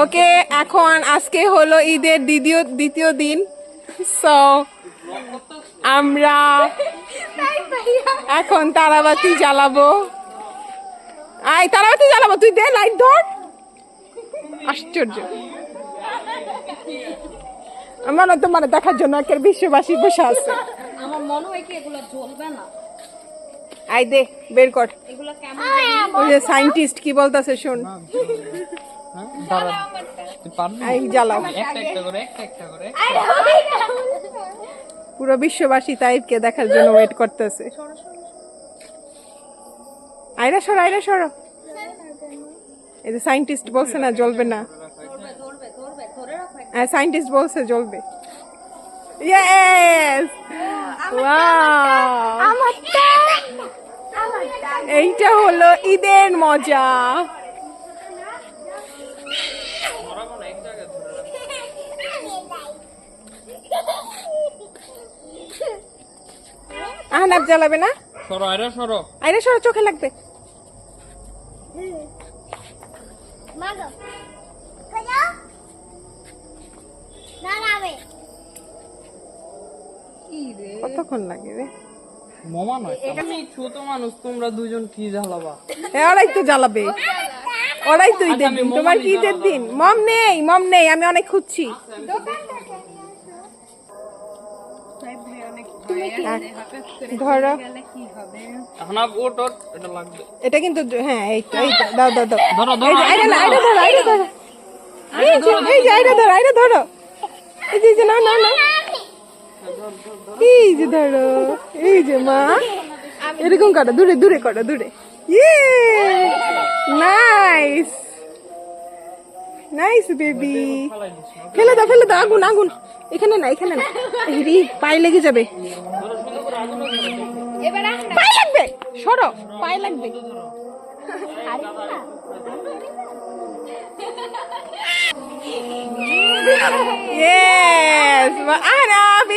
ওকে এখন আজকে হলো ঈদের দ্বিতীয় দ্বিতীয় দিন। সো আমরা এখন তারাবাতি জ্বালাবো। আয় তারাবাতি জ্বালাবো তুই দে লাইট ধর। আশ্চর্য। আমার তো মানে দেখার জন্য একের বিশ্ববাসী বসে আছে। আমার মনে হয় কি এগুলো জ্বলবে না। আই দে বের কর। এগুলো কেমন ওই যে সায়েন্টিস্ট কি বলতেছে শোন। তুই জ্বালাও। একটা একটা করে একটা একটা করে। পুরো বিশ্ববাসী তাইবকে দেখার জন্য ওয়েট করতেছে। আইরা সরো আইরা সরো। এই যে সাইন্টিস্ট বলছে না জ্বলবে না। হ্যাঁ সাইন্টিস্ট বলছে জ্বলবে। ইয়েস এইটা হলো ঈদের মজা। আহনাব জ্বালাবে না? সরো আরে সরো। আইরে সরো চোখে লাগবে। কতক্ষণ লাগে রে? মামা নয় আমি ছোট মানুষ তোমরা দুজন কি জ্বালাবা? ওরাই তো জ্বালাবে। ওরাই তো ঈদের দিন তোমার কি দিন মম নেই মম নেই আমি অনেক খুঁজছি। ধরো। এখন ওট ওট এটা লাগবে। এটা কিন্তু হ্যাঁ দাও দাও দাও। ধরো না আইরা ধরো। আইরা ধরো এই যে এই যে আইরা ধরো। আইরা ধরো। এই যে না না না। এই যে ধরো এই যে মা। এরকম করো দূরে দূরে করো দূরে। ইয়ে! নাইস নাইস বেবি ফেলে দাও ফেলে দাও আগুন আগুন। এখানে না এখানে না। হেরি পায়ে লেগে যাবে। পায়ে লাগবে। সরো পায়ে লাগবে।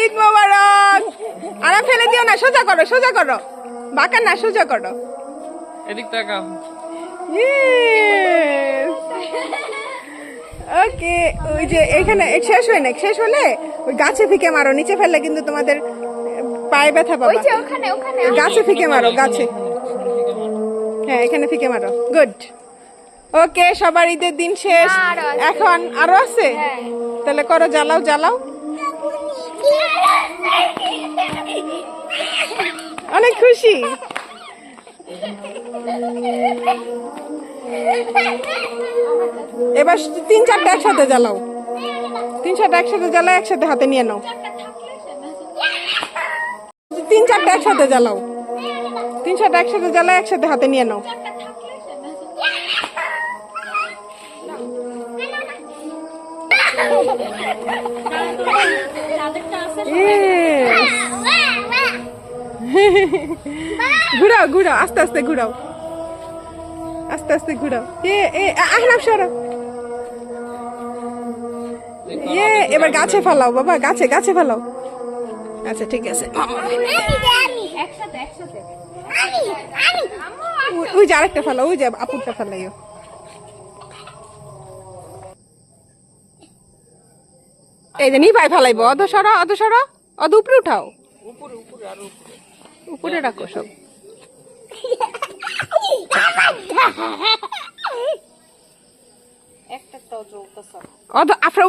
ঈদ মোবারক। ফেলে দিও না সোজা করো সোজা করো। বাঁকা না সোজা করো। এদিক তাকা ওকে ওই যে এখানে শেষ হয় না শেষ হলে ওই গাছে ফিকে মারো নিচে ফেললে কিন্তু তোমাদের পায়ে ব্যথা পাবা। গাছে ফিকে মারো গাছে। হ্যাঁ এখানে ফিকে মারো গুড। ওকে সবার ঈদের দিন শেষ। এখন আরও আছে? তাহলে করো জ্বালাও জ্বালাও। অনেক খুশি। এবার তিন চারটা একসাথে জ্বালাও। তিন চারটা একসাথে জ্বালাও একসাথে হাতে নিয়ে নাও। তিন চারটা একসাথে জ্বালাও। তিন চারটা একসাথে জ্বালাও একসাথে হাতে নিয়ে নাও. ঘুরাও ঘুরাও আস্তে আস্তে ঘুরাও। আস্তে আস্তে ঘুরাও। এ এ আহনাব সরো। ইয়ে এবার গাছে ফেলাও বাবা গাছে গাছে ফেলাও। আচ্ছা ঠিক আছে। ওই- যে আরেকটা ফেলাও ওই যে আপুরটা ফেলাইও। এই যে নিভাই ফেলাইবো অধ সরো অধ সরো অধ উপরে উঠাও। উপরে রাখো সব।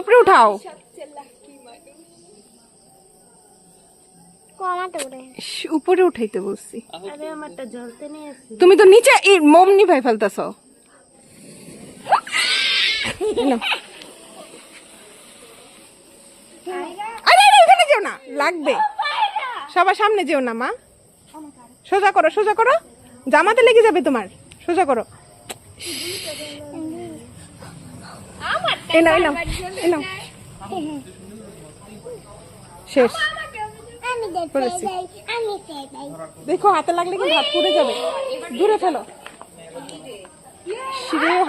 উপরে উঠাও। উপরে উঠাইতে তুমি তো নিচে মোম নিভাই ফেলতেছ। যেও না, লাগবে। সবার সামনে যেও না, মা। সোজা করো সোজা করো। জামাতে লেগে যাবে তোমার। সোজা করো। শেষ। দেখো, হাতে লাগলে কিন্তু হাত পুড়ে যাবে। দূরে ফেলো।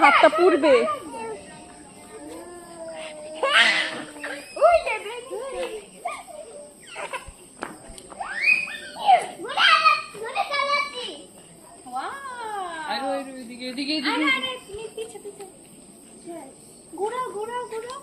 হাতটা পুড়বে। এদিকে এদিকে এদিকে ঘোরাও ঘোরাও ঘোরাও।